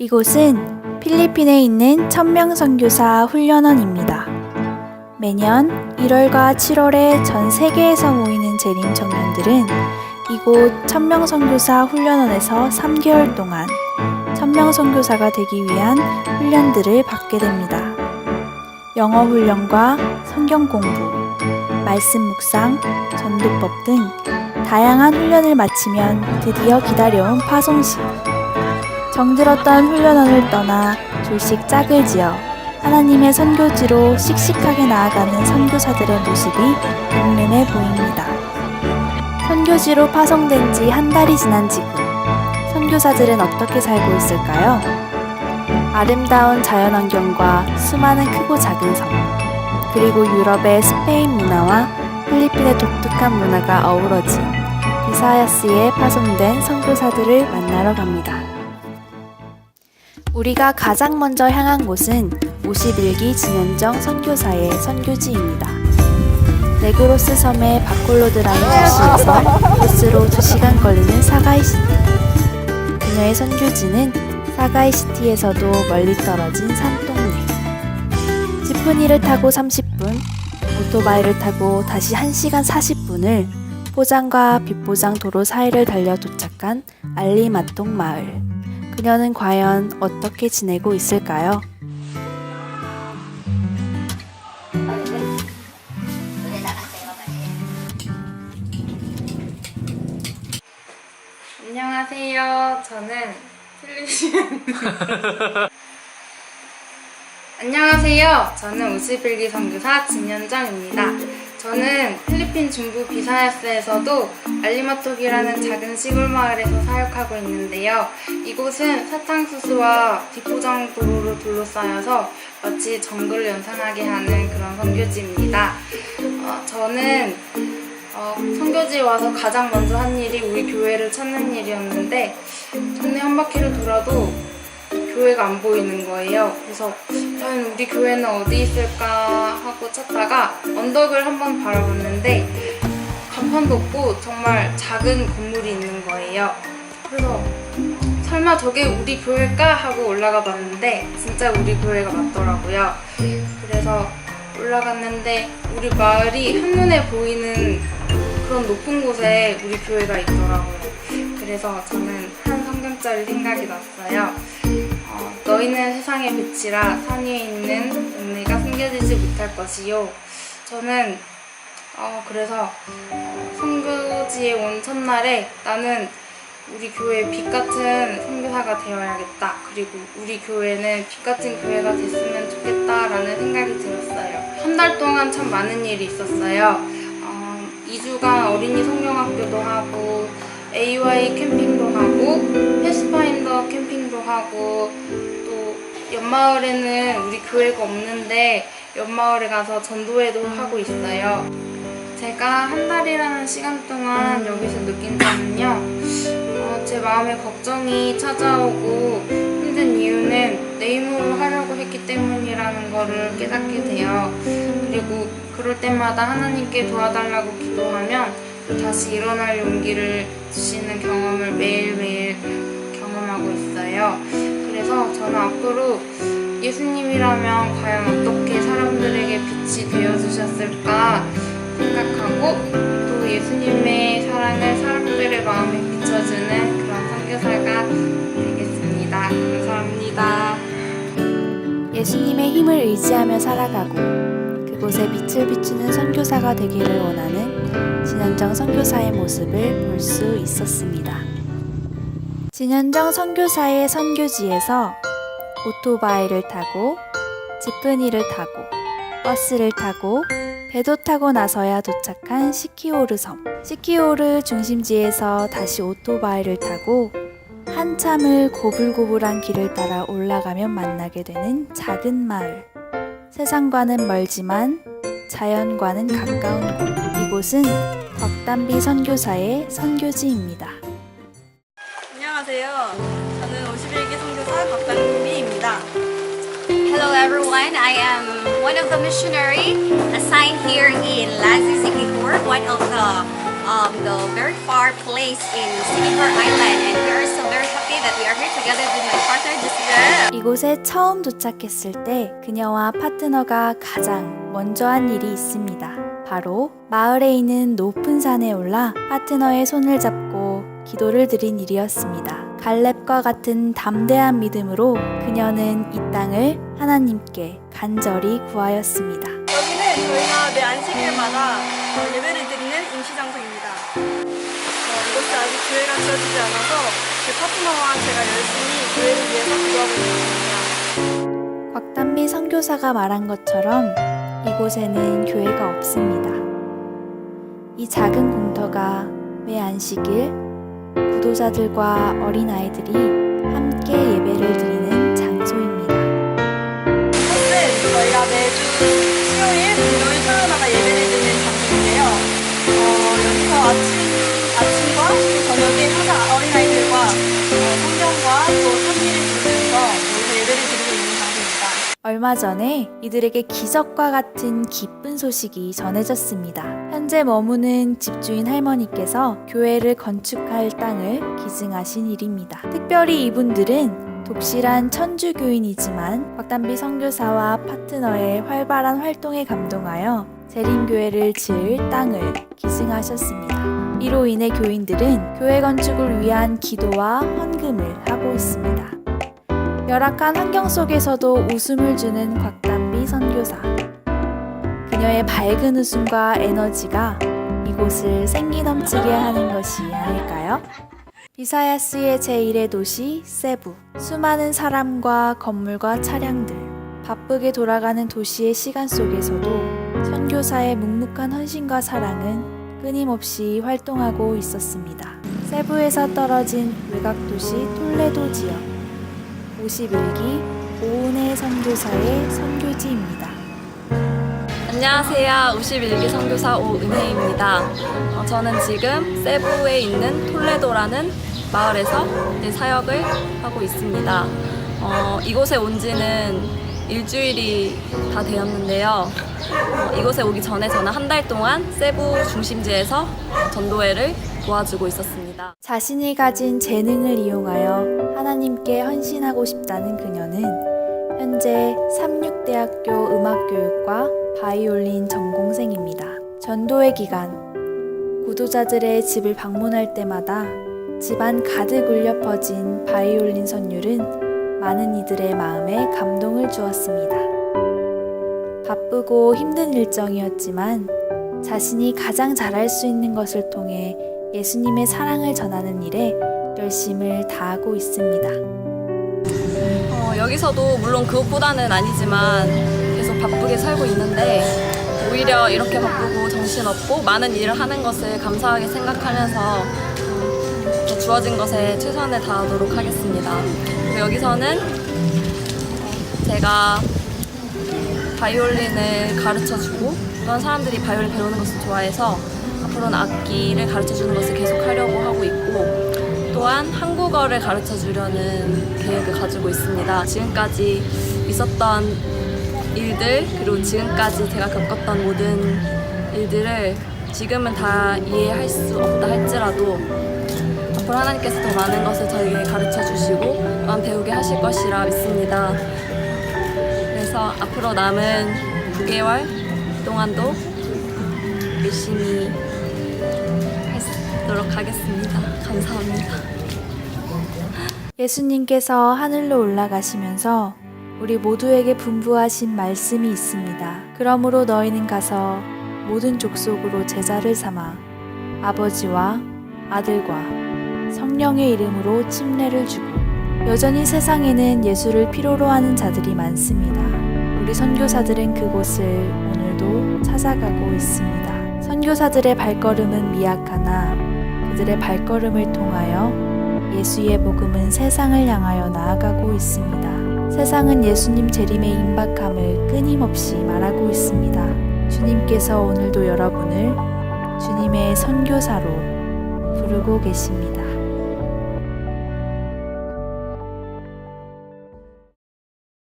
이곳은 필리핀에 있는 천명 선교사 훈련원입니다. 매년 1월과 7월에 전 세계에서 모이는 재림 청년들은 이곳 천명 선교사 훈련원에서 3개월 동안 천명 선교사가 되기 위한 훈련들을 받게 됩니다. 영어 훈련과 성경 공부, 말씀 묵상, 전도법 등 다양한 훈련을 마치면 드디어 기다려온 파송식. 정들었던 훈련원을 떠나 조씩 짝을 지어 하나님의 선교지로 씩씩하게 나아가는 선교사들의 모습이 눈눈에 보입니다. 선교지로 파송된 지 한 달이 지난 지금, 선교사들은 어떻게 살고 있을까요? 아름다운 자연환경과 수많은 크고 작은 섬, 그리고 유럽의 스페인 문화와 필리핀의 독특한 문화가 어우러진 비사야스에 파송된 선교사들을 만나러 갑니다. 우리가 가장 먼저 향한 곳은 51기 진현정 선교사의 선교지입니다. 네그로스 섬의 바콜로드라는 도시에서 버스로 2시간 걸리는 사가이시티. 그녀의 선교지는 사가이시티에서도 멀리 떨어진 산동네. 지프니를 타고 30분, 오토바이를 타고 다시 1시간 40분을 포장과 빗포장 도로 사이를 달려 도착한 알리마똥 마을. 그녀는 과연 어떻게 지내고 있을까요? 안녕하세요. 저는 필리핀. 안녕하세요. 저는 우스빌기 선교사 진현정입니다. 저는 필리핀 중부 비사야스에서도 알리마톡이라는 작은 시골 마을에서 사역하고 있는데요. 이곳은 사탕수수와 비포장 도로로 둘러싸여서 마치 정글을 연상하게 하는 그런 선교지입니다. 어, 저는 어, 선교지에 와서 가장 먼저 한 일이 우리 교회를 찾는 일이었는데 동네 한 바퀴를 돌아도 교회가 안 보이는 거예요. 그래서 과연 우리 교회는 어디 있을까 하고 찾다가 언덕을 한번 바라봤는데 간판도 없고 정말 작은 건물이 있는 거예요. 그래서 설마 저게 우리 교회일까 하고 올라가 봤는데 진짜 우리 교회가 맞더라고요. 그래서 올라갔는데 우리 마을이 한눈에 보이는 그런 높은 곳에 우리 교회가 있더라고요. 그래서 저는 한 성경절이 생각이 났어요. 어, 너희는 세상의 빛이라 산 위에 있는 동네가 숨겨지지 못할 것이요. 저는 어, 그래서 선교지에 온 첫날에 나는 우리 교회 빛 같은 선교사가 되어야겠다. 그리고 우리 교회는 빛 같은 교회가 됐으면 좋겠다라는 생각이 들었어요. 한 달 동안 참 많은 일이 있었어요. 어, 2주간 어린이 성경학교도 하고 AY 캠핑도 하고 패스파인더 캠핑도 하고 또 연마을에는 우리 교회가 없는데 연마을에 가서 전도회도 하고 있어요. 제가 한 달이라는 시간 동안 여기서 느낀 점은요. 어, 제 마음에 걱정이 찾아오고 힘든 이유는 내 힘으로 하려고 했기 때문이라는 거를 깨닫게 돼요. 그리고 그럴 때마다 하나님께 도와달라고 기도하면 또 다시 일어날 용기를 주시는 경험을 매일매일 경험하고 있어요. 그래서 저는 앞으로 예수님이라면 과연 어떻게 사람들에게 빛이 되어주셨을까 생각하고 또 예수님의 사랑을 사람들의 마음에 비춰주는 그런 선교사가 되겠습니다. 감사합니다. 예수님의 힘을 의지하며 살아가고 빛을 비추는 선교사가 되기를 원하는 진현정 선교사의 모습을 볼 수 있었습니다. 진현정 선교사의 선교지에서 오토바이를 타고 지프니를 타고 버스를 타고 배도 타고 나서야 도착한 시키오르 섬. 시키오르 중심지에서 다시 오토바이를 타고 한참을 고불고불한 길을 따라 올라가면 만나게 되는 작은 마을. 세상과는 멀지만 자연과는 가까운 곳. 이곳은 덕담비 선교사의 선교지입니다. 안녕하세요. 저는 51기 선교사 박당미입니다. Hello everyone, I am one of the missionary assigned here in Lazi Sikihor, one of the um, the very far place in Sikihor Island and we are so very 이곳에 처음 도착했을 때 그녀와 파트너가 가장 먼저 한 일이 있습니다. 바로 마을에 있는 높은 산에 올라 파트너의 손을 잡고 기도를 드린 일이었습니다. 갈렙과 같은 담대한 믿음으로 그녀는 이 땅을 하나님께 간절히 구하였습니다. 여기는 저희가 매 안식일마다 어, 예배를 드리는 임시장소입니다. 아직 교회가 지어지지 않아서 제 파트너와 제가 열심히 교회를 위해서 기도하고 있습니다. 곽단비 선교사가 말한 것처럼 이곳에는 교회가 없습니다. 이 작은 공터가 매 안식일 구도자들과 어린아이들이 함께 얼마 전에 이들에게 기적과 같은 기쁜 소식이 전해졌습니다. 현재 머무는 집주인 할머니께서 교회를 건축할 땅을 기증하신 일입니다. 특별히 이분들은 독실한 천주교인이지만 곽단비 선교사와 파트너의 활발한 활동에 감동하여 재림교회를 지을 땅을 기증하셨습니다. 이로 인해 교인들은 교회 건축을 위한 기도와 헌금을 하고 있습니다. 열악한 환경 속에서도 웃음을 주는 곽단비 선교사. 그녀의 밝은 웃음과 에너지가 이곳을 생기 넘치게 하는 것이 아닐까요? 비사야스의 제1의 도시 세부. 수많은 사람과 건물과 차량들. 바쁘게 돌아가는 도시의 시간 속에서도 선교사의 묵묵한 헌신과 사랑은 끊임없이 활동하고 있었습니다. 세부에서 떨어진 외곽 도시 톨레도 지역. 51기 오은혜 선교사의 선교지입니다. 안녕하세요. 51기 선교사 오은혜입니다. 어, 저는 지금 세부에 있는 톨레도라는 마을에서 사역을 하고 있습니다. 어, 이곳에 온 지는 일주일이 다 되었는데요. 어, 이곳에 오기 전에 저는 한 달 동안 세부 중심지에서 전도회를 도와주고 있었습니다. 자신이 가진 재능을 이용하여 하나님께 헌신하고 싶다는 그녀는 현재 삼육대학교 음악교육과 바이올린 전공생입니다. 전도회 기간, 구도자들의 집을 방문할 때마다 집안 가득 울려 퍼진 바이올린 선율은 많은 이들의 마음에 감동을 주었습니다. 바쁘고 힘든 일정이었지만 자신이 가장 잘할 수 있는 것을 통해 예수님의 사랑을 전하는 일에 열심을 다하고 있습니다. 어, 여기서도 물론 그것보다는 아니지만 계속 바쁘게 살고 있는데 오히려 이렇게 바쁘고 정신없고 많은 일을 하는 것을 감사하게 생각하면서 음, 더 주어진 것에 최선을 다하도록 하겠습니다. 여기서는 제가 바이올린을 가르쳐주고 또한 사람들이 바이올린 배우는 것을 좋아해서 앞으로는 악기를 가르쳐 주는 것을 계속 하려고 하고 있고 또한 한국어를 가르쳐 주려는 계획을 가지고 있습니다. 지금까지 있었던 일들 그리고 지금까지 제가 겪었던 모든 일들을 지금은 다 이해할 수 없다 할지라도 앞으로 하나님께서 더 많은 것을 저에게 가르쳐 주시고 또한 배우게 하실 것이라 믿습니다. 그래서 앞으로 남은 9개월 동안도 열심히 하도록 하겠습니다. 감사합니다. 예수님께서 하늘로 올라가시면서 우리 모두에게 분부하신 말씀이 있습니다. 그러므로 너희는 가서 모든 족속으로 제자를 삼아 아버지와 아들과 성령의 이름으로 침례를 주고 여전히 세상에는 예수를 필요로 하는 자들이 많습니다. 우리 선교사들은 그곳을 오늘도 찾아가고 있습니다. 선교사들의 발걸음은 미약하나 그들의 발걸음을 통하여 예수의 복음은 세상을 향하여 나아가고 있습니다. 세상은 예수님 재림의 임박함을 끊임없이 말하고 있습니다. 주님께서 오늘도 여러분을 주님의 선교사로 부르고 계십니다.